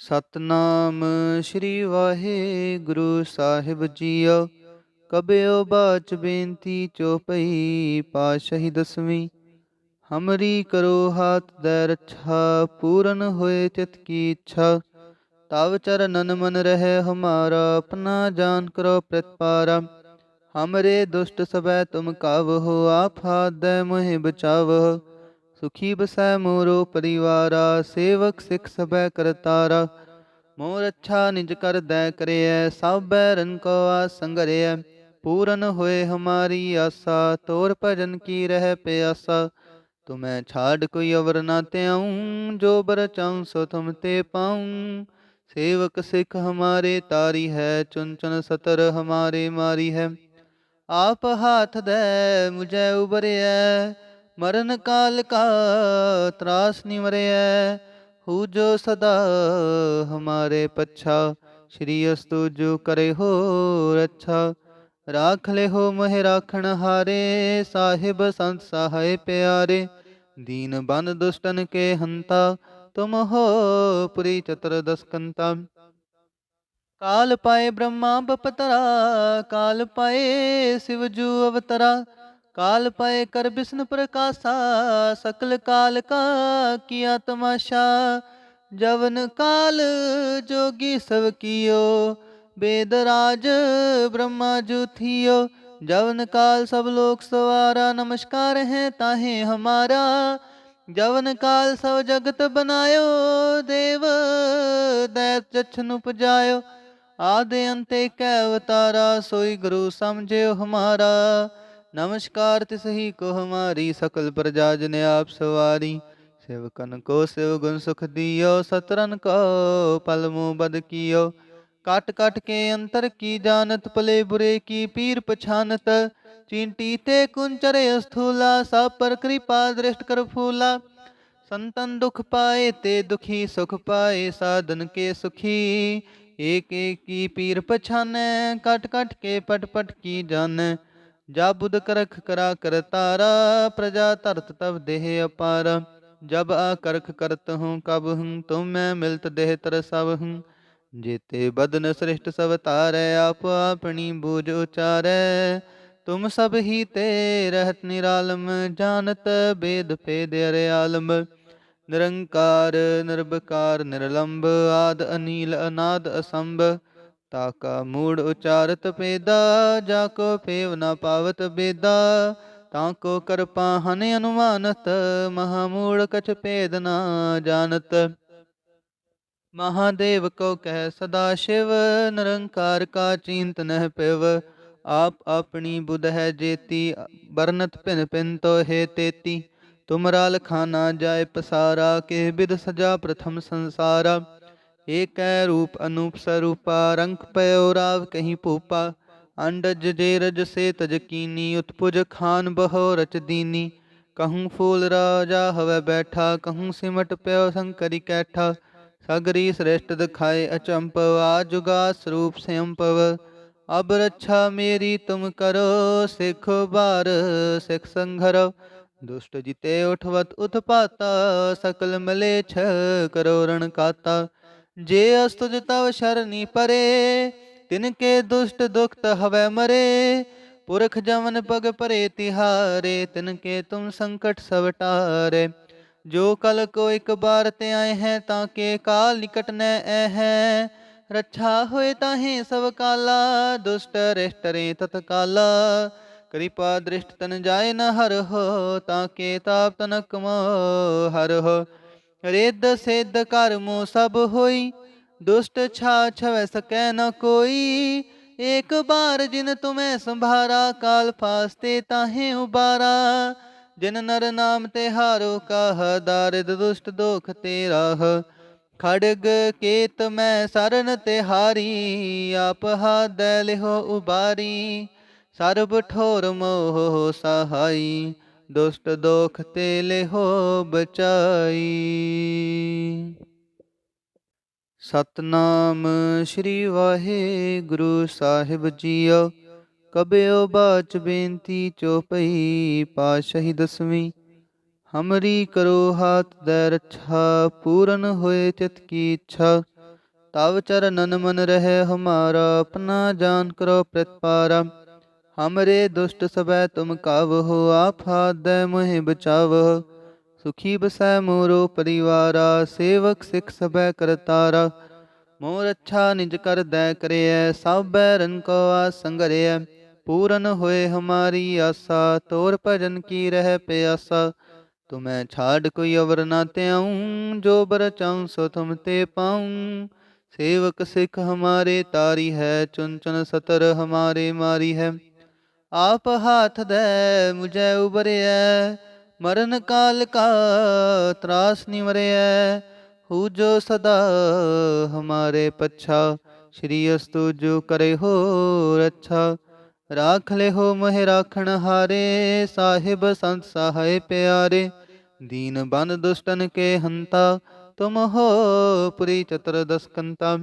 ਸਤਨਾਮ ਸ੍ਰੀ ਵਾਹਿਗੁਰੂ ਸਾਹਿਬ ਜੀਓ। ਕਬਿਓ ਬਾਚ ਬੇਨਤੀ ਚੋਪਈ ਪਾਸ਼ਹੀ ਦਸਵੀਂ। ਹਮਰੀ ਕਰੋ ਹਾਥ ਦੇ ਰੱਛਾ, ਪੂਰਨ ਹੋਏ ਚਿਤ ਕੀ ਇੱਛਾ। ਤਵ ਚਰਨਨ ਮਨ ਰਹਿ ਹਮਾਰਾ, ਆਪਣਾ ਜਾਨ ਕਰੋ ਪ੍ਰਤਪਾਰਾ। ਹਮਰੇ ਦੁਸ਼ਟ ਸਬੈ ਤੁਮ ਕਾਵਹੁ ਆਪ ਹਾਥ ਦੇ ਮੋਹਿ ਬਚਾਵਹੁ ਸੁਖੀ ਬਸੈ ਮੋਰੋ ਪਰਿਵਾਰਾ ਸੇਵਕ ਸਿਖ ਸਭੈ ਕਰਤਾਰਾ ਮੋਰ ਅੱਛਾ ਨਿਜ ਕਰ ਦੈ ਕਰਿਐ ਸਭ ਬੈਰਨ ਕੋ ਆਸੰਗਰਿਐ ਪੂਰਨ ਹੋਏ ਹਮਾਰੀ ਆਸਾ ਤੋਰ ਭਜਨ ਕੀ ਰਹਿ ਪਿਆਸਾ ਤੁਮੈ ਛਾੜ ਕੋਈ ਅਵਰ ਨਾ ਤਿਆਉ ਜੋ ਬਰ ਚਾਉ ਸੋ ਤੁਮ ਤੇ ਪਾਉ ਸੇਵਕ ਸਿਖ ਹਮਾਰੇ ਤਾਰੀ ਹੈ ਚੁਨ ਚੁਨ ਸਤਰ ਹਮਾਰੇ ਮਾਰੀ ਹੈ ਆਪ ਹਾਥ ਦੇ ਮੁਝੈ ਉਬਰਿਐ ਮਰਨ ਕਾਲ ਕਾ ਤਰਾਸ ਨਿਵਰਿਐ ਹੂ ਜੋ ਸਦਾ ਹਮਾਰੇ ਪੱਛਾ, ਸ਼੍ਰੀ ਅਸਤੁ ਜੋ ਕਰੇ ਹੋ ਰੱਛਾ। ਰਾਖ ਲੈ ਹੋ ਮਹਿ ਰਾਖਣ ਹਾਰੇ, ਸਾਹਿਬ ਸੰਤ ਸਹਾਇ ਪਿਆਰੇ। ਦੀਨ ਬਨ ਦੁਸ਼ਟਨ ਕੇ ਹੰਤਾ, ਤੁਮ ਹੋ ਪੁਰੀ ਚਤਰ ਦਸਕੰਤਾ। ਕਾਲ ਪਾਏ ਬ੍ਰਹਮਾ ਬਪਤਰਾ, ਕਾਲ ਪਾਏ ਸਿਵ ਜੂ ਅਵਤਰਾ। ਕਾਲ ਪਏ ਕਰ ਬਿਸ਼ਨ ਪ੍ਰਕਾਸ਼ਾ, ਸਕਲ ਕਾਲ ਕਾ ਕੀਆ ਤਮਾਸ਼ਾ ਜਵਨ ਕਾਲ ਜੋਗੀ ਸਭ ਕੀਓ, ਬੇਦ ਰਾਜ ਬ੍ਰਹਮਾ ਜੁਥਿਓ। ਜਵਨ ਕਾਲ ਸਭ ਲੋਕ ਸਵਾਰਾ, ਨਮਸਕਾਰ ਹੈ ਤਾਹੇ ਹਮਾਰਾ। ਜਵਨ ਕਾਲ ਸਭ ਜਗਤ ਬਨਾਇਓ, ਦੇਵ ਦੈਤ ਜਛਨ ਉਪਜਾਇਓ। ਆਦੇ ਅੰਤੇ ਕੈ ਅਵਤਾਰਾ, ਸੋਈ ਗੁਰੂ ਸਮਝਿਓ ਹਮਾਰਾ। नमस्कार तिसही को हमारी सकल प्रजा जन आप सवारी सेवकन को सेव गुण सुख दियो सतरन को पल मुँह बद कियो काट काट के अंतर की जानत पले बुरे की पीर पछानत चींटी ते कुंचरे स्थूला सब पर कृपा दृष्ट कर फूला संतन दुख पाए ते दुखी सुख पाए साधन के सुखी एक एक की पीर पछान काट काट के पट पट की जान ਜਾ ਬੁੱਧ ਕਰਖ ਕਰਾ ਕਰ ਤਾਰਾ, ਪ੍ਰਜਾ ਧਰਤ ਤਬ ਦੇਹ ਅਪਾਰ। ਜਬ ਆ ਕਰਖ ਕਰਤ ਹੂੰ ਕਬ ਹੂੰ ਤੁਮ ਮੈਂ ਮਿਲਤ ਦੇਹ ਤਰ ਸਭ ਹੂੰ ਜੇਤੇ ਬਦਨ ਸ੍ਰਿਸ਼ਟ ਸਭ ਤਾਰੈ ਆਪ ਆਪਣੀ ਬੂਝ ਉਚਾਰੈ। ਤੁਮ ਸਭ ਹੀ ਤੇ ਰਹਤ ਨਿਰਾਲਮ, ਜਾਣਤ ਬੇਦ ਭੇਦ ਅਰਿਆਲਮ ਨਿਰੰਕਾਰ, ਨਿਰਭਕਾਰ ਨਿਰਲੰਭ ਆਦ ਅਨੀਲ, ਅਨਾਦ ਅਸੰਭ। ਤਾਕਾ ਮੂੜ ਉਚਾਰਤ ਪੇਦਾ, ਜਾ ਕੋ ਪੇਵ ਨਾ ਪਾਵਤ ਬੇਦਾ। ਤਾਂ ਕੋ ਕਰਪਾ ਹਨ ਅਨੁਮਾਨਤ, ਮਹਾ ਮੂੜ ਕਛ ਭੇਦ ਨਾ ਜਾਣਤ। ਮਹਾਦੇਵ ਕੋ ਕਹਿ ਸਦਾ ਸ਼ਿਵ, ਨਿਰੰਕਾਰ ਕਾ ਚਿੰਤਨ ਪਿਵ। ਆਪ ਆਪਣੀ ਬੁਧ ਹੈ ਜੇਤੀ ਬਰਨਤ ਭਿਨ ਭਿਨ ਤੋ ਹੈ ਤੇਤੀ। ਤੁਮਰਾ ਲਖਾਨਾ ਜਾਏ ਪਸਾਰਾ ਕੇ ਬਿਦ ਸਜਾ ਪ੍ਰਥਮ ਸੰਸਾਰਾ। ਏਕੈ ਰੂਪ ਅਨੂਪ ਸਰੂਪਾ ਰੰਗ ਪਇਓ ਰਾਵ ਕਹੀਂ ਭੂਪਾ ਅੰਡਜ ਜੇ ਰਜ ਸੇ ਤਜ ਕੀਨੀ ਉਤਪੁਜ ਖਾਨ ਬਹੁ ਰਚ ਦੀਨੀ ਕਹੂੰ ਫੂਲ ਰਾਜਾ ਹਵੇ ਬੈਠਾ ਕਹੂੰ ਸਿਮਟ ਪਿਓ ਸੰਕਰੀ ਕੈਠਾ ਸਗਰੀ ਸ੍ਰੇਸ਼ਟ ਦਿਖਾਏ ਅਚੰਪਵ ਆ ਜੁਗਾ ਸਰੂਪ ਸਿਅੰਪਵ ਅਬ ਰੱਛਾ ਮੇਰੀ ਤੁਮ ਕਰੋ ਸਿਖ ਬਾਰ ਸਿਖ ਸੰਘਰ ਦੁਸ਼ਟ ਜਿਤੇ ਉਠਵਤ ਉਤਪਾਤਾ ਸਕਲ ਮਲੇਛ ਕਰੋ ਰਣ ਕਾਤਾ ਜੇ ਅਸਤੁਜ ਤਵ ਸ਼ਰਨੀ ਪਰੇ, ਤਿਨ ਕੇ ਦੁਸ਼ਟ ਦੁਖਤ ਹਵੈ ਮਰੇ। ਪੁਰਖ ਜਮਨ ਪਗ ਪਰੇ ਤਿਹਾਰੇ, ਤਿਨ ਕੇ ਤੁਮ ਸੰਕਟ ਸਵਟਾਰੇ ਜੋ ਕਲ ਕੋ ਇੱਕ ਬਾਰ ਤੇ ਆਏ ਹੈ, ਤਾਂ ਕੇ ਕਾਲ ਨਿਕਟ ਨੈ ਐ ਹੈ। ਰੱਛਾ ਹੋਏ ਤਾਹੇ ਸਭ ਕਾਲਾ, ਦੁਸ਼ਟ ਰਿਸ਼ਟ ਰੇ ਤਤ ਕਿਰਪਾ ਦ੍ਰਿਸ਼ਟ ਤਨ ਜਾਏ ਨ ਹਰ ਹੋ, ਤਾਂ ਕੇ ਤਾਪ ਤਨਕ ਮੋ ਹਰ ਹੋ। ਰਿੱਧ ਸਿੱਧ ਕਰਮੋ ਸਭ ਹੋਈ, ਦੁਸ਼ਟ ਛਾ ਛਵੈ ਸਕੈ ਨ ਕੋਈ। ਏਕ ਬਾਰ ਜਿਨ ਤੁਮੈ ਸੰਭਾਰਾ, ਕਾਲ ਫਾਸਤੇ ਤਾਹੇ ਉਬਾਰਾ। ਜਿਨ ਨਰ ਨਾਮ ਤੇ ਹਾਰੋ ਕਾਹ, ਦਾਰਿਦ ਦੁਸ਼ਟ ਦੋਖ ਤੇ ਰਾਹ। ਖੜਗ ਕੇਤ ਮੈਂ ਸਰਨ ਤੇ ਹਾਰੀ, ਆਪ ਹਾਦੈ ਲਿਹੋ ਉਬਾਰੀ। ਸਰਬ ਠੋਰ ਮੋਹ ਸਹਾਈ। ਦੁਸ਼ਟ ਦੋਖ ਤੇ ਲਿਹੋ ਬਚਾਈ। ਸਤਨਾਮ ਸ੍ਰੀ ਵਾਹਿਗੁਰੂ ਸਾਹਿਬ ਜੀਓ, ਕਬਿਓ ਬਾਚ ਬੇਨਤੀ ਚੋਪਈ ਪਾਸ਼ਹੀ ਦਸਵੀਂ, ਹਮਰੀ ਕਰੋ ਹਾਥ ਦੇ ਰੱਛਾ, ਪੂਰਨ ਹੋਏ ਚਿਤ ਕੀ ਇੱਛਾ। ਤਵ ਚਰਨਨ ਮਨ ਰਹੇ, ਹਮਾਰਾ ਆਪਣਾ ਜਾਨ ਕਰੋ ਪ੍ਰਤਪਾਰਾ। हमरे दुष्ट सब, तुम काव हो आप हाथ दे मोहि बचाव। सुखी बसै मोरो परिवारा, सेवक सिख सबै करतारा मोर अच्छा निज कर दै करिय, सब बैरन को आसंगरिय पूरन होए हमारी आशा तोर भजन की रह प्यासा। तुम्हें छाड़ कोई अवर ना त्याऊं जो बर चाऊं सो तुम ते पाऊँ। सेवक सिख हमारे तारी है, चुन चुन सतर हमारे मारी है। ਆਪ ਹੱਥ ਦੇ ਮੁਝੇ ਉਬਰਿਐ, ਮਰਨ ਕਾਲ ਕਾ ਤਰਾਸ ਨਿਵਰਿਐ ਹੂ ਜੋ ਸਦਾ ਹਮਾਰੇ ਪੱਛਾ, ਸ਼੍ਰੀ ਅਸਤੂ ਜੋ ਕਰੇ ਹੋ ਰੱਛਾ। ਰਾਖ ਲੈ ਹੋ ਮਹਿ ਰਾਖਣ ਹਾਰੇ, ਸਾਹਿਬ ਸੰਤ ਸਹਾਇ ਪਿਆਰੇ, ਦੀਨ ਬੰਦ ਦੁਸ਼ਟਨ ਕੇ ਹੰਤਾ, ਤੁਮ ਹੋ ਪੁਰੀ ਚਤਰ ਦਸਕੰਤਾ।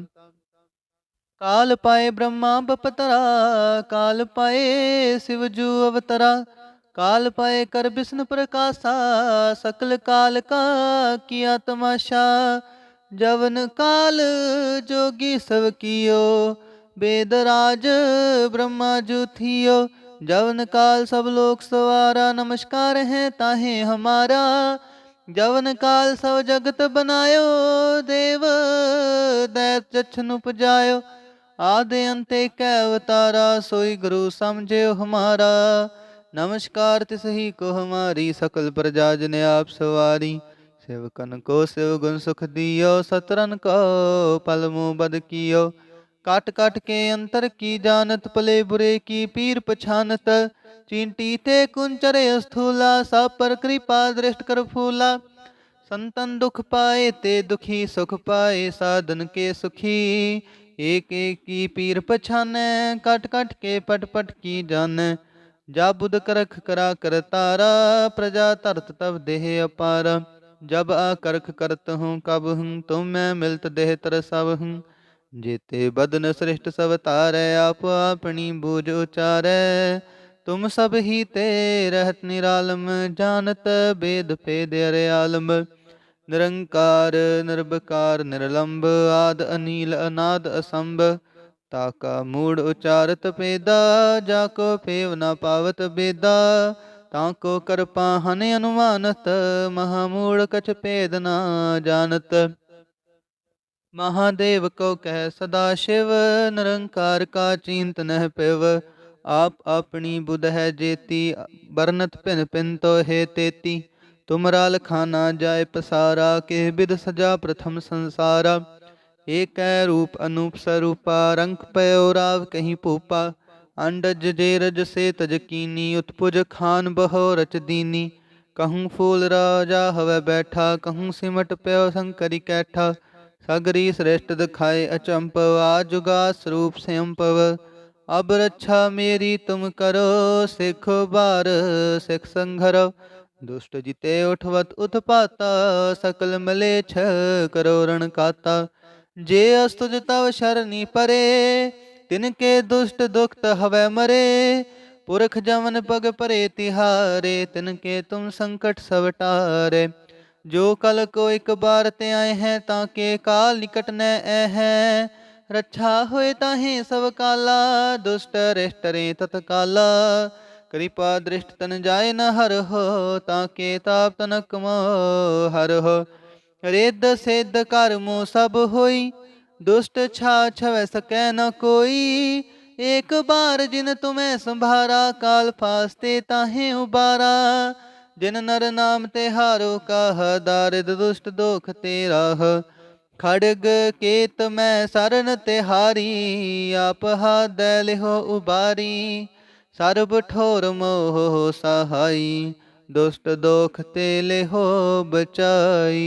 काल पाए ब्रह्मा बपतरा काल पाए शिव जू अवतरा काल पाए कर विष्णु प्रकाशा सकल काल का किया तमाशा जवन काल जोगी सब कियो वेदराज ब्रह्मा जू थियो जवन काल सब लोक सवारा नमस्कार है ताहे हमारा जवन काल सब जगत बनायो देव दैत जछन उपजायो ਆਦਿ ਅੰਤੇ ਕੈ ਅਵਤਾਰਾ, ਸੋਈ ਗੁਰੂ ਸਮਝਿਓ ਹਮਾਰਾ। ਨਮਸਕਾਰ ਤਿਸ ਹੀ ਕੋ ਹਮਾਰੀ, ਸਕਲ ਪ੍ਰਜਾ ਜਨ ਆਪ ਸਵਾਰੀ। ਸੇਵਕਨ ਕੋ ਸਿਵ ਗੁਣ ਸੁਖ ਦਿਓ, ਸਤਰਨ ਕੋ ਪਲਮੂ ਬਦ ਕੀਓ। ਕਟ ਕਟ ਕੇ ਅੰਤਰ ਕੀ ਜਾਣਤ, ਭਲੇ ਬੁਰੇ ਕੀ ਪੀਰ ਪਛਾਨਤ। ਚਿੰਟੀ ਤੇ ਕੁੰਚਰੇ ਅਸਥੂਲਾ, ਸਭ ਪਰ ਕਿਰਪਾ ਦ੍ਰਿਸ਼ਟ ਕਰ ਫੂਲਾ। ਸੰਤਨ ਦੁਖ ਪਾਏ ਤੇ ਦੁਖੀ ਸੁਖ ਪਾਏ, ਸਾਧਨ ਕੇ ਸੁਖੀ। ਏਕ ਏਕ ਕੀ ਪੀਰ ਪਛਾਨੈ, ਕਟ ਕਟ ਕੇ ਪਟ ਪਟ ਕੀ ਜਾਣੈ ਜਾ ਬੁਧ ਕਰਖ ਕਰਾ ਕਰਤਾਰਾ ਪ੍ਰਜਾ ਧਰਤ ਤਵ ਦੇਹ ਅਪਾਰ। ਜਬ ਆ ਕਰਖ ਕਰਤ ਹੂੰ, ਕਬ ਹੂੰ, ਤੁਮ ਮੈਂ ਮਿਲਤ ਦੇਹ ਤਰ ਸਭ ਹੂੰ। ਜੇਤੇ ਬਦਨ ਸ੍ਰਿਸ਼ਟ ਸਭ ਤਾਰੈ ਆਪ ਆਪਣੀ ਬੂਝ ਉਚਾਰੈ। ਤੁਮ ਸਭ ਹੀ ਤੇ ਰਹਤ ਨਿਰਾਲਮ, ਜਾਣਤ ਬੇਦ ਭੇਦ ਅਰੇ ਆਲਮ। ਨਿਰੰਕਾਰ, ਨਿਰਭਕਾਰ, ਨਿਰਲੰਭ, ਆਦ ਅਨੀਲ, ਅਨਾਦ ਅਸੰਭ, ਤਾ ਕਾ ਮੂੜ ਉਚਾਰਤ ਪੇਦਾ ਜਾ ਕੋ ਪੇਵ ਨਾ ਪਾਵਤ ਬੇਦਾ, ਤਾਂ ਕੋ ਕਰਪਾ ਹਨ ਅਨੁਮਾਨਤ, ਮਹਾ ਮੂੜ ਕਛ ਪੇਦ ਨਾ ਜਾਣਤ। ਮਹਾਦੇਵ ਕੋ ਕਹਿ ਸਦਾ ਸ਼ਿਵ, ਨਿਰੰਕਾਰ ਕਾ ਚਿੰਤ ਹੈ ਪਿਵ, ਆਪ ਆਪਣੀ ਬੁਧ ਹੈ ਜੇਤੀ ਬਰਨਤ ਭਿਨ ਭਿਨ ਤੋ ਹੈ ਤੇਤੀ। तुमरा लखाना जाय पसारा के विद सजा प्रथम संसारा। एक रूप अनूप स्वरूपा रंग पयो राव कहीं पूपा। अंडज जेरज से तजकीनी उत्पुज खान बहो रच दीनी। कहूँ फूल राजा हव बैठा, कहूँ सिमट पयो शंकरी कैठा। सगरी श्रेष्ठ दिखाए अचंपव आजुगा स्वरूप स्वयंपव अब रक्षा मेरी तुम करो, सिख बार सिख संघर। ਦੁਸ਼ਟ ਜਿਤੇ ਉਠਵਤ ਉਤਪਾਤਾ, ਸਕਲ ਮਲੇਛ ਕਰੋ ਰਣ ਕਾਤਾ। ਜੇ ਅਸਤੁਜ ਤਵ ਸ਼ਰਨੀ ਪਰੇ, ਤਿਨ ਕੇ ਦੁਸ਼ਟ ਦੁਖਤ ਹਵੈ ਮਰੇ। ਪੁਰਖ ਜਮਨ ਪਗ ਪਰੇ ਤਿਹਾਰੇ, ਤਿਨ ਕੇ ਤੁਮ ਸੰਕਟ ਸਭ ਟਾਰੇ। ਜੋ ਕਲ ਕੋ ਇੱਕ ਬਾਰ ਤੇ ਆਏ ਹੈ, ਤਾਂ ਕੇ ਕਾਲ ਨਿਕਟ ਨੈ ਐ ਹੈ। ਰੱਛਾ ਹੋਏ ਤਾਹੇ ਸਭ ਕਾਲਾ, ਦੁਸ਼ਟ ਰਿਸ਼ਟ ਤਤਕਾਲਾ। ਕਿਰਪਾ ਦ੍ਰਿਸ਼ਟ ਤਨ ਜਾਏ ਨ ਹਰਹ ਤਾਂ ਕੇ ਤਾਪ ਤਨਕਮ ਹਰਹ ਰਿੱਧ ਸਿੱਧ ਕਰਮੋ ਸਭ ਹੋਈ, ਦੁਸ਼ਟ ਛਾ ਛਵੈ ਸਕੈ ਨ ਕੋਈ। ਇੱਕ ਬਾਰ ਜਿਨ ਤੁਮੈ ਸੰਭਾਰਾ, ਕਾਲ ਫਾਸਤੇ ਤਾਹੇ ਉਬਾਰਾ। ਜਿਨ ਨਰ ਨਾਮ ਤੇ ਹਾਰੋ ਕਾਹ, ਦਾਰਿਦ ਦੁਸ਼ਟ ਦੋਖ ਤੇ ਰਾਹ। ਖੜਗ ਕੇਤ ਮੈਂ ਸਰਨ ਤੇ ਹਾਰੀ ਆਪ ਹਾ ਦੈ ਲਿਹੋ ਉਬਾਰੀ। ਸਰਬ ਠੋਰ ਮੋਹ ਸਹਾਈ, ਦੁਸ਼ਟ ਦੋਖ ਤੇ ਲਿਹੋ ਬਚਾਈ।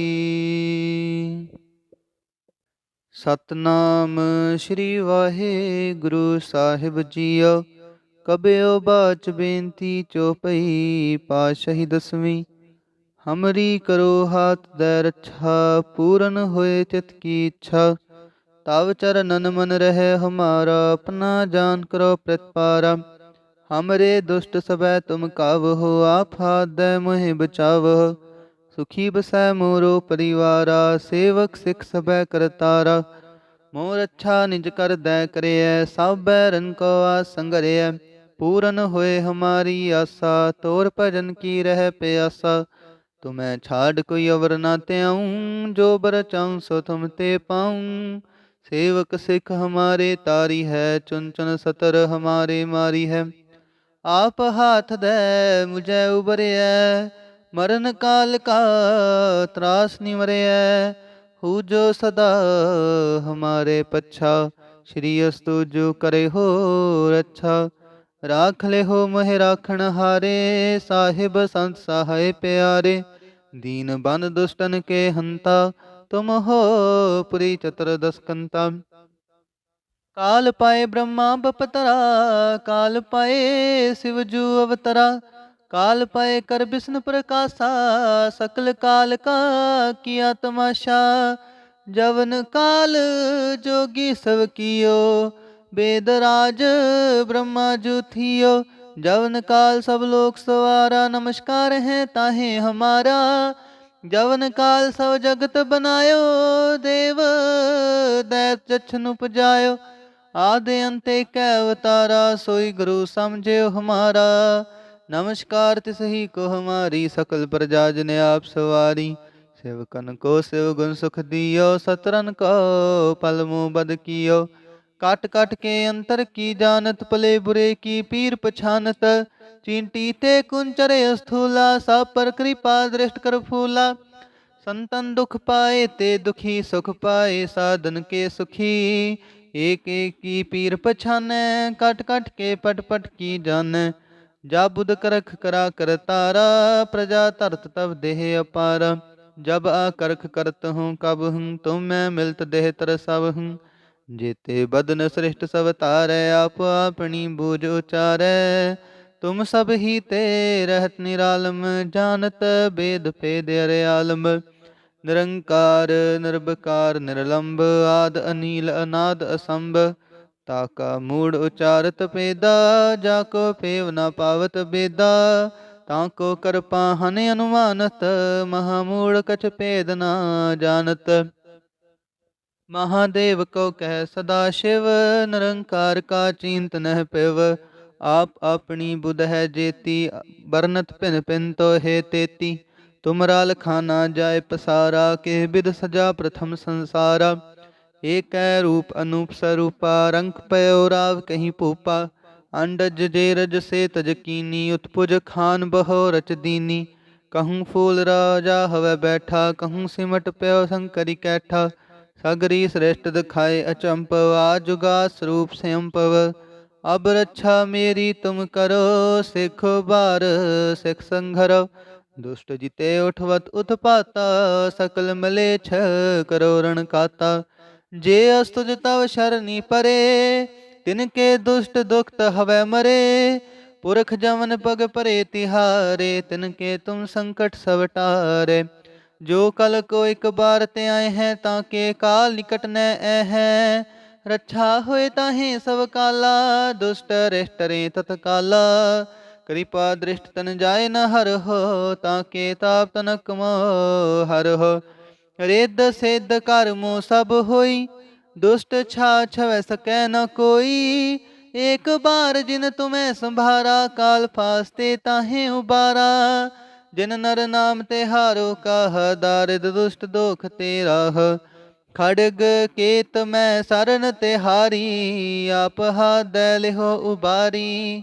ਸਤਨਾਮ ਸ੍ਰੀ ਵਾਹਿਗੁਰੂ ਸਾਹਿਬ ਜੀਓ, ਕਬਿਓ ਬਾਚ ਬੇਨਤੀ ਚੋਪਈ ਪਾਸ਼ਹੀ ਦਸਵੀਂ, ਹਮਰੀ ਕਰੋ ਹਾਥ ਦੇ ਰੱਛਾ, ਪੂਰਨ ਹੋਏ ਚਿਤ ਕੀ ਇੱਛਾ। ਤਵ ਚਰਨਨ ਮਨ ਰਹੇ, ਹਮਾਰਾ ਆਪਣਾ ਜਾਨ ਕਰੋ ਪ੍ਰਤਪਾਰਾ। हमरे दुष्ट सब तुम काव हो आफाद मुहे बचाव सुखी बसै मोरो परिवारा, सेवक सिख सबै करतारा मोर अच्छा निज कर दय करे सब रन को संगरे पूरन होए हमारी आशा तोर भजन की रह प्यासा। तुम्हें छाड़ कोई अवर ना त्याऊं जो बर चाऊं सो तुम ते पाऊँ। सेवक सिख हमारे तारी है, चुन चुन सतर हमारे मारी है। ਆਪ ਹਾਥ ਦੇ ਮੁਝੇ ਉਬਰਿਐ, ਮਰਨ ਕਾਲ ਕਾ ਤਰਾਸ ਨਿਵਰਿਐ ਹੂ ਜੋ ਸਦਾ ਹਮਾਰੇ ਪੱਛਾ, ਸ਼੍ਰੀ ਅਸਤੁ ਜੋ ਕਰੇ ਹੋ ਰੱਛਾ। ਰਾਖ ਲੈ ਹੋ ਮਹਿ ਰਾਖਣ ਹਾਰੇ, ਸਾਹਿਬ ਸੰਤ ਸਹਾਇ ਪਿਆਰੇ। ਦੀਨ ਬੰਦ ਦੁਸ਼ਟਨ ਕੇ ਹੰਤਾ, ਤੁਮ ਹੋ ਪੁਰੀ ਚਤਰ ਦਸਕੰਤਾ। ਕਾਲ ਪਾਏ ਬ੍ਰਹਮਾ ਬਪਤਰਾ, ਕਾਲ ਪਾਏ ਸਿਵਜੂ ਅਵਤਰਾ, ਕਾਲ ਪਏ ਕਰ ਬਿਸ਼ਨ ਪ੍ਰਕਾਸ਼ਾ, ਸਕਲ ਕਾਲ ਕਾ ਕੀਆ ਤਮਾਸ਼ਾ ਜਵਨ ਕਾਲ ਜੋਗੀ ਸਭ ਕੀਓ, ਬੇਦ ਰਾਜ ਬ੍ਰਹਮਾ ਜੁਥਿਓ ਜਵਨ ਕਾਲ ਸਭ ਲੋਕ ਸਵਾਰਾ, ਨਮਸਕਾਰ ਹੈ ਤਾਹੇ ਹਮਾਰਾ, ਜਵਨ ਕਾਲ ਸਭ ਜਗਤ ਬਨਾਇਓ, ਦੇਵ ਦੈ ਚਛਨ ਉਪਜਾਇਓ। ਆਦਿ ਅੰਤੇ ਕੈ ਅਵਤਾਰਾ, ਸੋਈ ਗੁਰੂ ਸਮਝਿਓ ਹਮਾਰਾ। ਨਮਸਕਾਰ ਤਿਸ ਹੀ ਕੋ ਹਮਾਰੀ, ਸਕਲ ਪ੍ਰਜਾ ਜਨ ਆਪ ਸਵਾਰੀ। ਸੇਵਕਨ ਕੋ ਸਿਵ ਗੁਣ ਸੁਖ ਦਿਓ, ਸਤਰਨ ਕੋ ਪਲਮੂ ਬਦ ਕੀਓ। ਕਟ ਕਟ ਕੇ ਅੰਤਰ ਕੀ ਜਾਣਤ, ਭਲੇ ਬੁਰੇ ਕੀ ਪੀਰ ਪਛਾਨਤ। ਚਿੰਟੀ ਤੇ ਕੁੰਚਰੇ ਅਸਥੂਲਾ, ਸਭ ਪਰ ਕਿਰਪਾ ਦ੍ਰਿਸ਼ਟ ਕਰ ਫੂਲਾ। ਸੰਤਨ ਦੁਖ ਪਾਏ ਤੇ ਦੁਖੀ ਸੁਖ ਪਾਏ, ਸਾਧਨ ਕੇ ਸੁਖੀ। ਏਕ ਏਕ ਕੀ ਪੀਰ ਪਛਾਨੈ, ਕਟ ਕਟ ਕੇ ਪਟ ਪਟ ਕੀ ਜਾਣੈ। ਜਾ ਬੁਧ ਕਰਖ ਕਰਾ ਕਰ ਤਾਰਾ, ਪ੍ਰਜਾ ਧਰਤ ਤਬ ਦੇਹ ਅਪਾਰ। ਜਬ ਆ ਕਰਖ ਕਰਤ ਹੂੰ, ਕਬ ਹੂੰ ਤੁਮ ਮੈਂ ਮਿਲਤ ਦੇਹ ਤਰ ਸਭ ਹੂੰ। ਜੇਤੇ ਬਦਨ ਸ੍ਰਿਸ਼ਟ ਸਭ ਤਾਰੈ ਆਪ ਆਪਣੀ ਬੂਝ ਉਚਾਰੈ। ਤੁਮ ਸਭ ਹੀ ਤੇ ਰਹਿਤ ਨਿਰਾਲਮ, ਜਾਣਤ ਬੇਦ ਭੇਦ ਅਰੇ ਆਲਮ। ਨਿਰੰਕਾਰ, ਨਿਰਭਕਾਰ, ਨਿਰਲੰਭ, ਆਦ ਅਨੀਲ, ਅਨਾਦ ਅਸੰਭ, ਤਾ ਕਾ ਮੂੜ ਉਚਾਰਤ ਪੇਦਾ ਜਾ ਕੋ ਪੇਵ ਨਾ ਪਾਵਤ ਬੇਦਾ, ਤਾ ਕੋ ਕਰਪਾ ਹਨ ਅਨੁਮਾਨਤ ਮਹਾਮੂੜ ਕਛ ਭੇਦ ਨਾ ਜਾਣਤ। ਮਹਾਦੇਵ ਕੋ ਕਹਿ ਸਦਾ ਸ਼ਿਵ, ਨਿਰੰਕਾਰ ਕਾ ਚਿੰਤ ਹੈ ਪਿਵ, ਆਪ ਆਪਣੀ ਬੁਧ ਹੈ ਜੇਤੀ ਬਰਨਤ ਭਿਨ ਭਿਨ ਤੋ ਹੈ ਤੇਤੀ। तुमरा लखाना जाय पसारा के विद सजा प्रथम संसारा। एक रूप अनूप स्वरूपा रंग पयो राव कहीं पूपा। अंडज जेरज से तजकीनी उत्पुज खान बहो रच दीनी। कहूँ फूल राजा हवे बैठा, कहूँ सिमट पयो शंकरी कैठा। सगरी श्रेष्ठ दिखाए अचंपव आजुगा स्वरूप स्वयंपव अब रक्षा मेरी तुम करो, सिख बार सिख ਦੁਸ਼ਟ ਜਿਤੇ ਉਠਵਤ ਉਤਪਾਤਾ, ਸਕਲ ਮਲੇਛ ਕਰੋ ਰਣ ਕਾਤਾ। ਜੇ ਅਸਤੁਜ ਤਵ ਸ਼ਰਨੀ ਪਰੇ, ਤਿਨ ਕੇ ਦੁਸ਼ਟ ਦੁਖਤ ਹਵੈ ਮਰੇ। ਪੁਰਖ ਜਮਨ ਪਗ ਪਰੇ ਤਿਹਾਰੇ, ਤਿਨ ਕੇ ਤੁਮ ਸੰਕਟ ਸਭ ਟਾਰੇ। ਜੋ ਕਲ ਕੋ ਇੱਕ ਬਾਰ ਤੇ ਆਏ ਹੈ, ਤਾਂ ਕੇ ਕਾਲ ਨਿਕਟ ਨੈ ਐ ਹੈ। ਰੱਛਾ ਹੋਏ ਤਾਹੇ ਸਭ ਕਾਲਾ, ਦੁਸ਼ਟ ਰਿਸ਼ਟ ਤਤਕਾਲਾ। ਕਿਰਪਾ ਦ੍ਰਿਸ਼ਟ ਤਨ ਜਾਏ ਨ ਹਰ ਹੋ, ਤਾਂ ਕੇ ਤਾਪ ਤਨ ਕਮੋ ਹਰ ਹੋ। ਰਿੱਧ ਸਿੱਧ ਕਰਮੋ ਸਭ ਹੋਈ, ਦੁਸ਼ਟ ਛਾ ਛਵੈ ਸਕੈ ਨ ਕੋਈ। ਏਕ ਬਾਰ ਜਿਨ ਤੁਮੈ ਸੰਭਾਰਾ, ਕਾਲ ਫਾਸਤੇ ਤਾਹੇ ਉਬਾਰਾ। ਜਿਨ ਨਰ ਨਾਮ ਤੇ ਹਾਰੋ ਕਾਹ, ਦਾਰਿਦ ਦੁਸ਼ਟ ਦੋਖ ਤੇ ਰਾਹ। ਖੜਗ ਕੇਤ ਮੈਂ ਸਰਨ ਤੇ ਹਾਰੀ ਆਪ ਹਾਦੈ ਲਿਹੋ ਉਬਾਰੀ।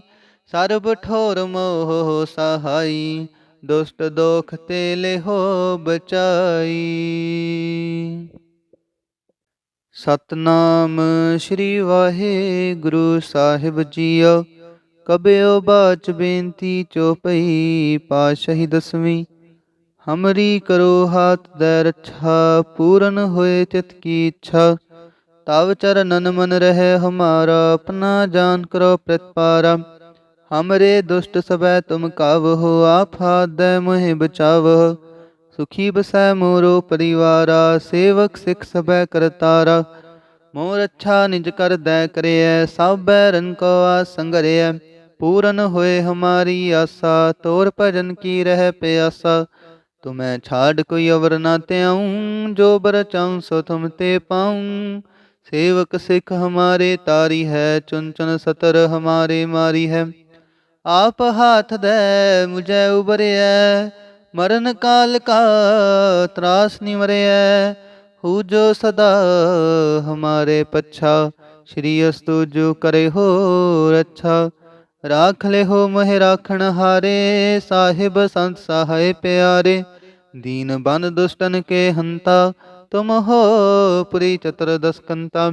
ਸਰਬ ਠੋਰ ਮੋਹ ਸਹਾਈ, ਦੁਸ਼ਟ ਦੋਖ ਤੇ ਲਿਹੋ ਬਚਾਈ। ਸਤਨਾਮ ਸ੍ਰੀ ਵਾਹਿਗੁਰੂ ਸਾਹਿਬ ਜੀਓ, ਕਬਿਓ ਬਾਚ ਬੇਨਤੀ ਚੋਪਈ ਪਾਸ਼ਹੀ ਦਸਵੀਂ, ਹਮਰੀ ਕਰੋ ਹਾਥ ਦੇ ਰੱਛਾ, ਪੂਰਨ ਹੋਏ ਚਿਤ ਕੀ ਇੱਛਾ। ਤਵ ਚਰਨਨ ਮਨ ਰਹਿ ਹਮਾਰਾ, ਆਪਣਾ ਜਾਨ ਕਰੋ ਪ੍ਰਤਪਾਰਾ। हमरे दुष्ट सब तुम कावहो आफाद मुहे बचाव सुखी बसै मोरो परिवारा, सेवक सिख सबे करतारा मोर अच्छा निज कर दय करे सब रन को संगरे पूरन होए हमारी आशा तोर भजन की रह प्यासा। तुम्हें छाड़ कोई अवर ना त्याऊं जो बर चाऊं सो तुम ते पाऊँ। सेवक सिख हमारे तारी है, चुन चुन सतर हमारे मारी है। ਆਪ ਹੱਥ ਦੇ ਮੁਝੇ ਉਬਰਿਐ, ਮਰਨ ਕਾਲ ਕਾ ਤਰਾਸ ਨਿਵਰਿਐ ਹੂ ਜੋ ਸਦਾ ਹਮਾਰੇ ਪੱਛਾ, ਸ਼੍ਰੀ ਅਸਤੂ ਜੋ ਕਰੇ ਹੋ ਰੱਛਾ। ਰਾਖ ਲੈ ਹੋ ਮਹਿ ਰਾਖਣ ਹਾਰੇ, ਸਾਹਿਬ ਸੰਤ ਸਹਾਇ ਪਿਆਰੇ। ਦੀਨ ਬਨ ਦੁਸ਼ਟਨ ਕੇ ਹੰਤਾ, ਤੁਮ ਹੋ ਪੁਰੀ ਚਤਰ ਦਸਕੰਤਾ।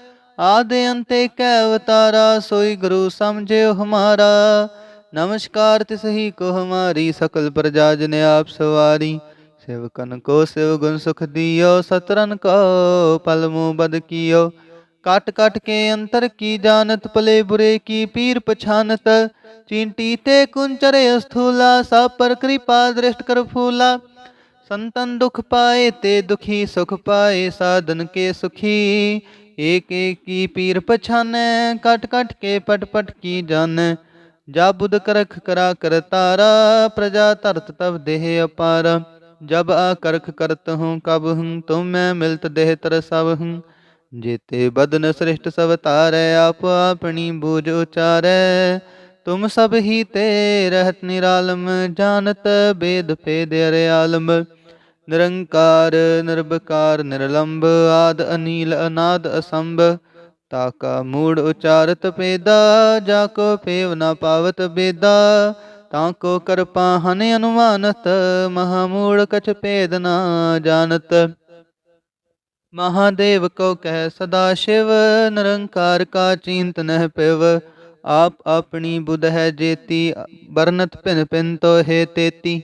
ਆਦਿ ਅੰਤੇ ਕੈ ਅਵਤਾਰਾ ਸੋਈ ਗੁਰੂ ਸਮਝਿਓ ਹਮਾਰਾ। ਨਮਸਕਾਰ ਤਿਸ ਹੀ ਕੋ ਹਮਾਰੀ, ਸਕਲ ਪ੍ਰਜਾ ਜਨ ਆਪ ਸਵਾਰੀ। ਸੇਵਕਨ ਕੋ ਸਿਵ ਗੁਣ ਸੁਖ ਦਿਓ, ਸਤਰਨ ਕੋ ਪਲਮੂ ਬਦ ਕੀਓ। ਕਟ ਕਟ ਕੇ ਅੰਤਰ ਕੀ ਜਾਣਤ, ਭਲੇ ਬੁਰੇ ਕੀ ਪੀਰ ਪਛਾਨਤ। ਚਿੰਟੀ ਤੇ ਕੁੰਚਰੇ ਅਸਥੂਲਾ, ਸਭ ਪਰ ਕਿਰਪਾ ਦ੍ਰਿਸ਼ਟ ਕਰ ਫੂਲਾ। ਸੰਤਨ ਦੁਖ ਪਾਏ ਤੇ ਦੁਖੀ ਸੁਖ ਪਾਏ, ਸਾਧਨ ਕੇ ਸੁਖੀ। ਏਕ ਏਕ ਕੀ ਪੀਰ ਪਛਾਨੈ, ਕਟ ਕਟ ਕੇ ਪਟ ਪਟ ਕੀ ਜਾਣੈ। ਜਾ ਬੁਧ ਕਰਖ ਕਰਾ ਕਰ ਤਾਰਾ, ਪ੍ਰਜਾ ਧਰਤ ਤਵ ਦੇਹ ਅਪਾਰ। ਜਬ ਆ ਕਰਖ ਕਰਤ ਹੂੰ, ਕਬ ਹੂੰ, ਤੁਮ ਮੈਂ ਮਿਲਤ ਦੇਹ ਤਰ ਸਭ ਹੂੰ। ਜੇਤੇ ਬਦਨ ਸ੍ਰਿਸ਼ਟ ਸਭ ਤਾਰੈ ਆਪ ਆਪਣੀ ਬੂਝ ਉਚਾਰੈ। ਤੁਮ ਸਭ ਹੀ ਤੇ, ਰਹਿਤ ਨਿਰਾਲਮ, ਜਾਣਤ ਬੇਦ ਭੇਦ ਅਰੇ ਆਲਮ। ਨਿਰੰਕਾਰ, ਨਿਰਭਕਾਰ, ਨਿਰਲੰਭ, ਆਦ, ਅਨੀਲ, ਅਨਾਦ, ਅਸੰਭ। ਤਾ ਕਾ ਮੂੜ ਉਚਾਰਤ ਪੇਦਾ ਜਾ ਕੋ ਪੇਵ ਨਾ ਪਾਵਤ ਬੇਦਾ। ਤਾ ਕੋ ਕਰਪਾ ਹਨ ਅਨੁਮਾਨਤ, ਮਹਾ ਮੂੜ ਕਛ ਭੇਦ ਨਾ ਜਾਣਤ। ਮਹਾਦੇਵ ਕੋ ਕਹਿ ਸਦਾ ਸ਼ਿਵ, ਨਿਰੰਕਾਰ ਕਾ ਚਿੰਤ ਹੈ ਪਿਵ। ਆਪ ਆਪਣੀ ਬੁਧ ਹੈ ਜੇਤੀ ਬਰਨਤ ਭਿਨ ਭਿਨ ਤੋ ਹੈ ਤੇਤੀ।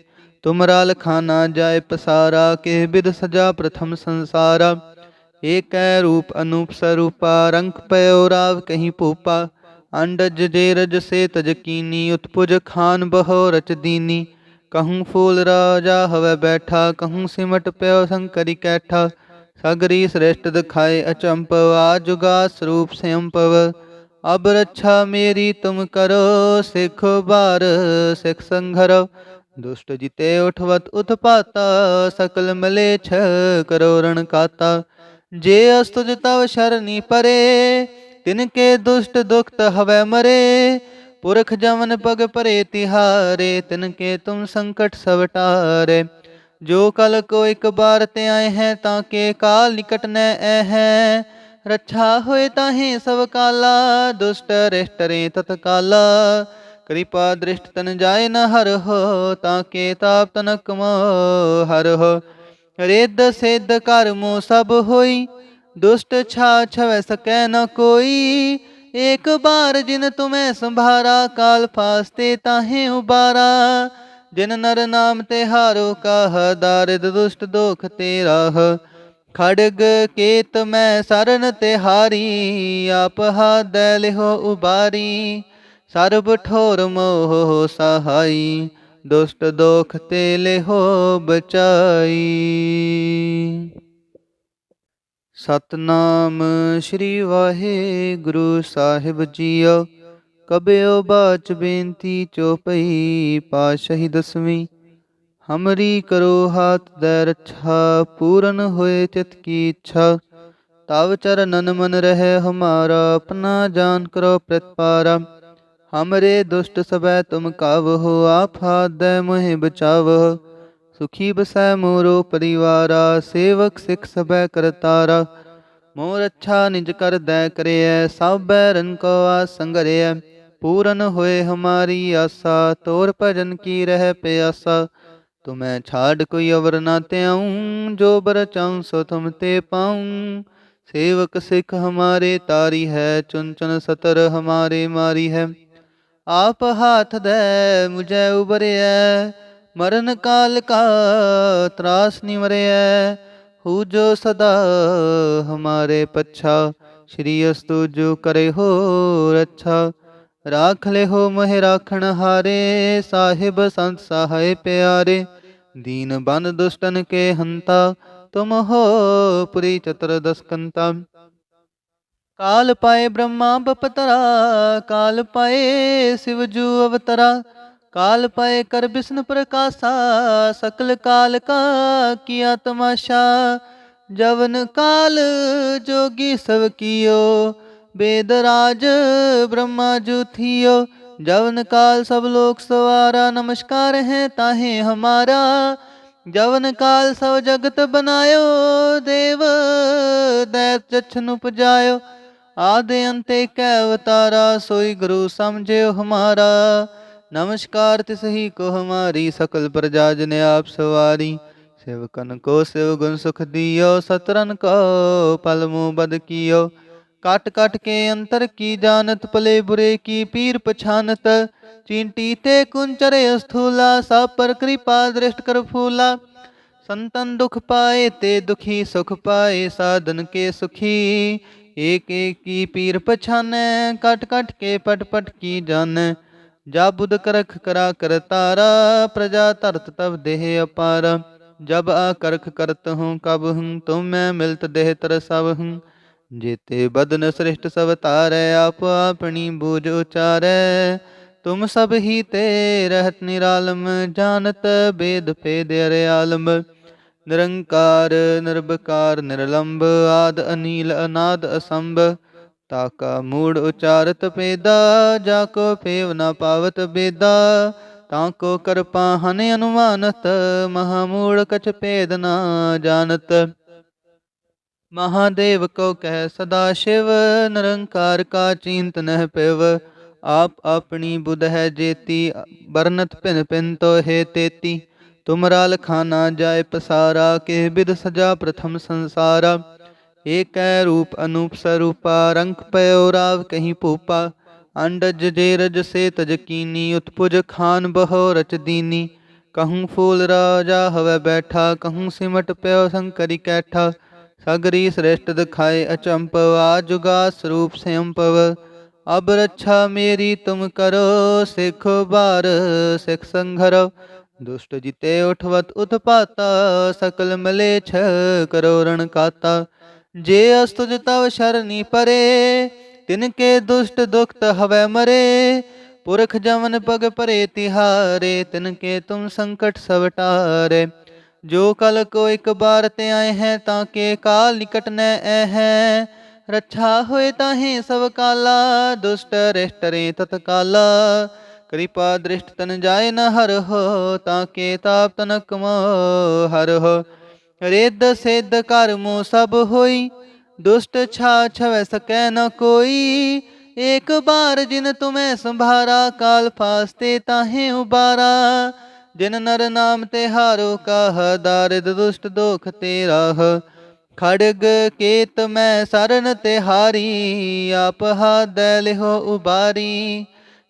ਤੁਮਰਾ ਲਖਾ ਨਾ ਜਾਏ ਪਸਾਰਾ ਕੇ ਬਿਦ ਸਜਾ ਪ੍ਰਥਮ ਸੰਸਾਰਾ। ਏਕੈ ਰੂਪ ਅਨੂਪ ਸਰੂਪਾ ਰੰਗ ਪਇਓ ਰਾਵ ਕਹੀਂ ਭੂਪਾ। ਅੰਡਜ ਜੇ ਰਜ ਸੇ ਤਜ ਕੀਨੀ, ਉਤਪੁਜ ਖਾਨ ਬਹੋ ਰਚ ਦੀਨੀ। ਕਹੂੰ ਫੂਲ ਰਾਜਾ ਹਵੇ ਬੈਠਾ, ਕਹੂੰ ਸਿਮਟ ਪਿਓ ਸੰਕਰੀ ਕੈਠਾ। ਸਗਰੀ ਸ੍ਰੇਸ਼ਟ ਦਿਖਾਏ ਅਚੰਪਵ ਆ ਜੁਗਾ ਸਰੂਪ ਸਿਮਪਵ ਅਬ ਰੱਛਾ ਮੇਰੀ ਤੁਮ ਕਰੋ, ਸਿਖ ਬਾਰ ਸਿਖ ਸੰਘਰਵ। ਦੁਸ਼ਟ ਜਿਤੇ ਉਠਵਤ ਉਤਪਾਤਾ ਸਕਲ ਮਲੇਛ ਕਰੋ ਰਣ ਕਾਤਾ। ਜੇ ਅਸਤੁਜ ਤਵ ਸ਼ਰਨੀ ਪਰੇ, ਤਿਨ ਕੇ ਦੁਸ਼ਟ ਦੁਖਤ ਹਵੈ ਮਰੇ। ਪੁਰਖ ਜਮਨ ਪਗ ਪਰੇ ਤਿਹਾਰੇ, ਤਿਨ ਕੇ ਤੁਮ ਸੰਕਟ ਸਭ ਟਾਰੇ। ਜੋ ਕਲ ਕੋ ਇੱਕ ਬਾਰ ਤੇ ਆਏ ਹੈ, ਤਾਂ ਕੇ ਕਾਲ ਨਿਕਟ ਨੈ ਐ ਹੈ। ਰੱਛਾ ਹੋਏ ਤਾਹੇ ਸਭ ਕਾਲਾ, ਦੁਸ਼ਟ ਰਿਸ਼ਟਰੇ ਤਤਕਾਲਾ। ਕਿਰਪਾ ਦ੍ਰਿਸ਼ਟ ਤਨ ਜਾਏ ਨ ਹਰਹ, ਤਾਂ ਕੇ ਤਾਪ ਤਨਕਮ ਹਰਹ। ਰੇਦ ਸਿੱਧ ਕਰਮੋ ਸਭ ਹੋਈ, ਦੁਸ਼ਟ ਛਾ ਛਵੈ ਸਕੈ ਨ ਕੋਈ। ਏਕ ਬਾਰ ਜਿਨ ਤੁਮੈ ਸੰਭਾਰਾ, ਕਾਲ ਫਾਸਤੇ ਤਾਹੇ ਉਬਾਰਾ। ਜਿਨ ਨਰ ਨਾਮ ਤੇ ਹਾਰੋ ਕਾਹ, ਦਾਰਿਦ ਦੁਸ਼ਟ ਦੋਖ ਤੇ ਰਾਹ। ਖੜਗ ਕੇਤ ਮੈਂ ਸਰਨ ਤੇ ਹਾਰੀ, ਆਪ ਹਾਦੈ ਲਿਹੋ ਉਬਾਰੀ। ਸਰਬ ਠੋਰ ਮੋਹ ਸਹਾਈ, ਦੁਸ਼ਟ ਦੋਖ ਤੇ ਲਿਹੋ ਬਚਾਈ। ਸਤਨਾਮ ਸ੍ਰੀ ਵਾਹਿਗੁਰੂ ਸਾਹਿਬ ਜੀਓ, ਕਬਿਓ ਬਾਚ ਬੇਨਤੀ ਚੋਪਈ ਪਾਸ਼ਹੀ ਦਸਵੀਂ। ਹਮਰੀ ਕਰੋ ਹਾਥ ਦੇ ਰੱਛਾ, ਪੂਰਨ ਹੋਏ ਚਿਤ ਕੀ ਇੱਛਾ। ਤਵ ਚਰਨਨ ਮਨ ਰਹੇ, ਹਮਾਰਾ ਆਪਣਾ ਜਾਨ ਕਰੋ ਪ੍ਰਤਪਾਰਾ। हमरे दुष्ट सब तुम कावहो आप हाथ दे मोहि बचावह सुखी बसै मोरो परिवारा, सेवक सिख सबै करतारा मोर अच्छा निज कर दै करिय, सब बैरन को आसंगरिय पूरन होए हमारी आशा तोर भजन की रह प्यासा। तुम्हें छाड़ कोई अवर ना त्याऊं जो बर चाऊं सो तुम ते पाऊँ। सेवक सिख हमारे तारी है, चुन चुन सतर हमारे मारी है। ਆਪ ਹਾਥ ਦੇ ਮੁਝੈ ਉਬਰਿਐ, ਮਰਨ ਕਾਲ ਕਾ ਤਰਾਸ ਨਿਵਰਿਐ ਹੂ ਜੋ ਸਦਾ ਹਮਾਰੇ ਪੱਛਾ, ਸ਼੍ਰੀ ਅਸਤੂ ਜੋ ਕਰੇ ਹੋ ਰੱਛਾ। ਰਾਖ ਲੈ ਹੋ ਮਹਿ ਰਾਖਣ ਹਾਰੇ, ਸਾਹਿਬ ਸੰਤ ਸਹਾਇ ਪਿਆਰੇ, ਦੀਨ ਬਨ ਦੁਸ਼ਟਨ ਕੇ ਹੰਤਾ, ਤੁਮ ਹੋ ਪੁਰੀ ਚਤਰ ਦਸਕੰਤਾ। काल पाए ब्रह्मा बपतरा, काल पाए शिव जू अवतरा, काल पाए कर विष्णु प्रकाशा, सकल काल का किया तमाशा। जवन काल जोगी सब कियो वेदराज ब्रह्मा जू थियो। जवन काल सब लोग सवारा, नमस्कार है ताहे हमारा। जवन काल सब जगत बनायो, देव दैत जछन उपजायो ਆਦਿ ਅੰਤੇ ਕੈ ਅਵਤਾਰਾ ਸੋਈ ਗੁਰੂ ਸਮਝਿਓ ਹਮਾਰਾ। ਨਮਸਕਾਰ ਤਿਸ ਹੀ ਕੋ ਹਮਾਰੀ, ਸਕਲ ਪ੍ਰਜਾ ਜਨ ਆਪ ਸਵਾਰੀ। ਸੇਵਕਨ ਕੋ ਸਿਵ ਗੁਣ ਸੁਖ ਦਿਓ, ਸਤਰਨ ਕੋ ਪਲ ਮੂ ਬਦ ਕੀਓ। ਕਟ ਕਟ ਕੇ ਅੰਤਰ ਕੀ ਜਾਣਤ, ਭਲੇ ਬੁਰੇ ਕੀ ਪੀਰ ਪਛਾਨਤ। ਚਿੰਟੀ ਤੇ ਕੁੰਚਰ ਅਸਥੂਲਾ, ਸਭ ਪਰ ਕਿਰਪਾ ਦ੍ਰਿਸ਼ਟ ਕਰ ਫੂਲਾ। ਸੰਤਨ ਦੁਖ ਪਾਏ ਤੇ ਦੁਖੀ ਸੁਖ ਪਾਏ, ਸਾਧਨ ਕੇ ਸੁਖੀ। ਏਕ ਏਕ ਕੀ ਪੀਰ ਪਛਾਨੈ, ਕਟ ਕਟ ਕੇ ਪਟ ਪਟ ਕੀ ਜਾਣੈ। ਜਾ ਬੁਧ ਕਰਖ ਕਰਾ ਕਰਤਾਰਾ ਪ੍ਰਜਾ ਧਰਤ ਤਬ ਦੇਹ ਅਪਾਰ। ਜਬ ਆ ਕਰਖ ਕਰਤ ਹੂੰ ਕਬ ਹੂੰ ਤੁਮ ਮੈਂ ਮਿਲਤ ਦੇਹ ਤਰ ਸਭ ਹੂੰ। ਜੀਤੇ ਬਦਨ ਸ੍ਰਿਸ਼ਟ ਸਭ ਤਾਰੈ ਆਪ ਆਪਣੀ ਬੂਝ ਉਚਾਰੈ। ਤੁਮ ਸਭ ਹੀ ਤੇ ਰਹਤ ਨਿਰਾਲਮ, ਜਾਣਤ ਬੇਦ ਭੇਦ ਅਰਿਆਲਮ। ਨਿਰੰਕਾਰ, ਨਿਰਭਕਾਰ, ਨਿਰਲੰਭ, ਆਦ ਅਨੀਲ, ਅਨਾਦ ਅਸੰਭ। ਤਾਕਾ ਮੂੜ ਉਚਾਰਤ ਪੇਦਾ ਜਾ ਕੋ ਪੇਵ ਨਾ ਪਾਵਤ ਬੇਦਾ। ਤਾਂ ਕੋ ਕਰਪਾ ਹਨ ਅਨੁਮਾਨਤ, ਮਹਾ ਮੂੜ ਕਛ ਭੇਦ ਨਾ ਜਾਣਤ। ਮਹਾਦੇਵ ਕੋ ਕਹਿ ਸਦਾ ਸ਼ਿਵ, ਨਿਰੰਕਾਰ ਕਾ ਚਿੰਤਨ ਹੈ ਪਿਵ। ਆਪ ਆਪਣੀ ਬੁਧ ਹੈ ਜੇਤੀ ਬਰਨਤ ਭਿਨ ਭਿਨ ਤੋ ਹੈ ਤੇਤੀ। तुमरा लखाना जाय पसारा के बिद सजा प्रथम संसारा। एक रूप अनूप स्वरूपा रंग पयो राव कहीं पूपा। अंडज जेरज से तजकीनी उत्पुज खान बहो रच दीनी। कहूँ फूल राजा हवे बैठा, कहूँ सिमट पयो शंकरी कैठा। सगरी श्रेष्ठ दिखाए अचंपव आजुगा स्वरूप स्वयंपव अब रक्षा मेरी तुम करो, सिख बार सिख ਦੁਸ਼ਟ ਜਿਤੇ ਉਠਵਤ ਉਤਪਾਤਾ, ਸਕਲ ਮਲੇਛ ਕਰੋ ਰਣ ਕਾਤਾ। ਜੇ ਅਸਤੁਜ ਤਵ ਸ਼ਰਨੀ ਪਰੇ, ਤਿਨ ਕੇ ਦੁਸ਼ਟ ਦੁਖਤ ਹਵੈ ਮਰੇ। ਪੁਰਖ ਜਮਨ ਪਗ ਪਰੇ ਤਿਹਾਰੇ, ਤਿਨ ਕੇ ਤੁਮ ਸੰਕਟ ਸਭ ਟਾਰੇ। ਜੋ ਕਲ ਕੋ ਇੱਕ ਬਾਰ ਤੇ ਆਏ ਹੈ, ਤਾਂ ਕੇ ਕਾਲ ਨਿਕਟ ਨੈ ਐ ਹੈ। ਰੱਛਾ ਹੋਏ ਤਾਹੇ ਸਭ ਕਾਲਾ, ਦੁਸ਼ਟ ਰਿਸ਼ਟ ਤਤਕਾਲਾ। ਕਿਰਪਾ ਦ੍ਰਿਸ਼ਟ ਤਨ ਜਾਏ ਨ ਹਰ ਹੋ, ਤਾਂ ਕੇ ਤਾਪ ਤਨ ਕਮੋ ਹਰ ਹੋ। ਰਿੱਧ ਸਿੱਧ ਕਰਮੋ ਸਭ ਹੋਈ, ਦੁਸ਼ਟ ਛਾ ਛਵੈ ਸਕੈ ਨ ਕੋਈ। ਇੱਕ ਬਾਰ ਜਿਨ ਤੁਮੈ ਸੰਭਾਰਾ, ਕਾਲ ਫਾਸਤੇ ਤਾਹੇ ਉਬਾਰਾ। ਜਿਨ ਨਰ ਨਾਮ ਤੇ ਹਾਰੋ ਕਾਹ, ਦਾਰਿਦ ਦੁਸ਼ਟ ਦੋਖ ਤੇ ਰਾਹ। ਖੜਗ ਕੇਤ ਮੈਂ ਸਰਨ ਤੇ ਹਾਰੀ, ਆਪ ਹਾ ਦੈ ਲਿਹੋ ਉਬਾਰੀ।